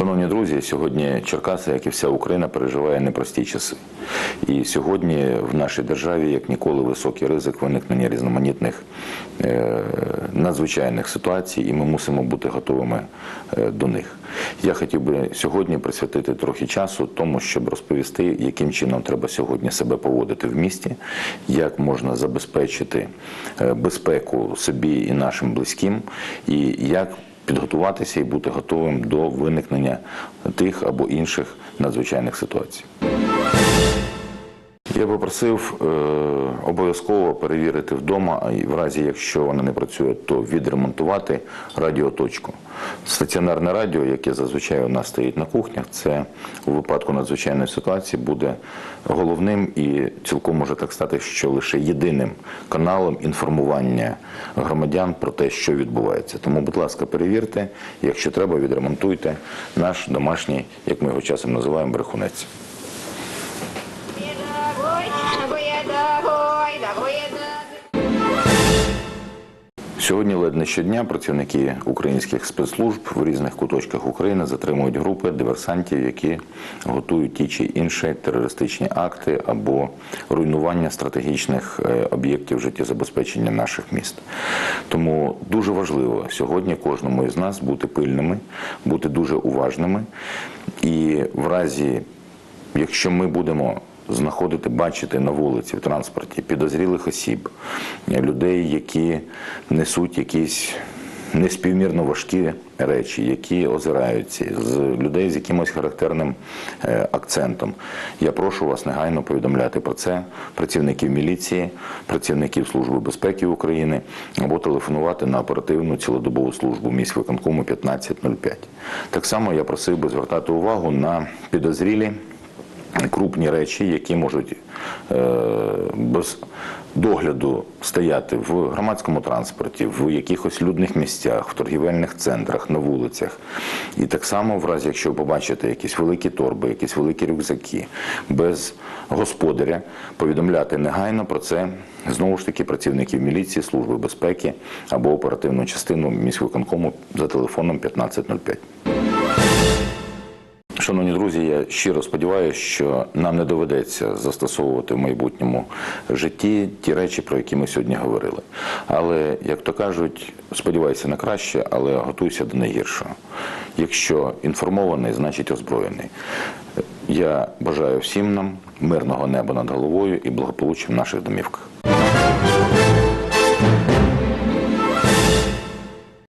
Шановні друзі, сьогодні Черкаси, як і вся Україна, переживає непрості часи. І сьогодні в нашій державі, як ніколи, високий ризик виникнення різноманітних е, надзвичайних ситуацій, і ми мусимо бути готовими е, до них. Я хотів би сьогодні присвятити трохи часу тому, щоб розповісти, яким чином треба сьогодні себе поводити в місті, як можна забезпечити е, безпеку собі і нашим близьким, і як підготуватися і бути готовим до виникнення тих або інших надзвичайних ситуацій. Я попросив е, обов'язково перевірити вдома, і в разі, якщо вона не працює, то відремонтувати радіоточку. Стаціонарне радіо, яке зазвичай у нас стоїть на кухнях, це у випадку надзвичайної ситуації буде головним і цілком може так стати, що лише єдиним каналом інформування громадян про те, що відбувається. Тому, будь ласка, перевірте, якщо треба, відремонтуйте наш домашній, як ми його часом називаємо, брехунець. Сьогодні ледь не щодня працівники українських спецслужб в різних куточках України затримують групи диверсантів, які готують ті чи інші терористичні акти або руйнування стратегічних е, об'єктів життєзабезпечення наших міст. Тому дуже важливо сьогодні кожному із нас бути пильними, бути дуже уважними і в разі, якщо ми будемо знаходити, бачити на вулиці в транспорті підозрілих осіб, людей, які несуть якісь неспівмірно важкі речі, які озираються, з людей з якимось характерним е, акцентом. Я прошу вас негайно повідомляти про це працівників міліції, працівників Служби безпеки України або телефонувати на оперативну цілодобову службу міськвиконкому 1505. Так само я просив би звертати увагу на підозрілі крупні речі, які можуть е, без догляду стояти в громадському транспорті, в якихось людних місцях, в торгівельних центрах, на вулицях. І так само, в разі, якщо ви побачите якісь великі торби, якісь великі рюкзаки без господаря, повідомляти негайно про це знову ж таки працівників міліції, служби безпеки або оперативну частину міськвиконкому за телефоном 1505. Шановні друзі, я щиро сподіваюся, що нам не доведеться застосовувати в майбутньому житті ті речі, про які ми сьогодні говорили. Але, як то кажуть, сподівайся на краще, але готуйся до найгіршого. Якщо інформований, значить озброєний. Я бажаю всім нам мирного неба над головою і благополуччя в наших домівках.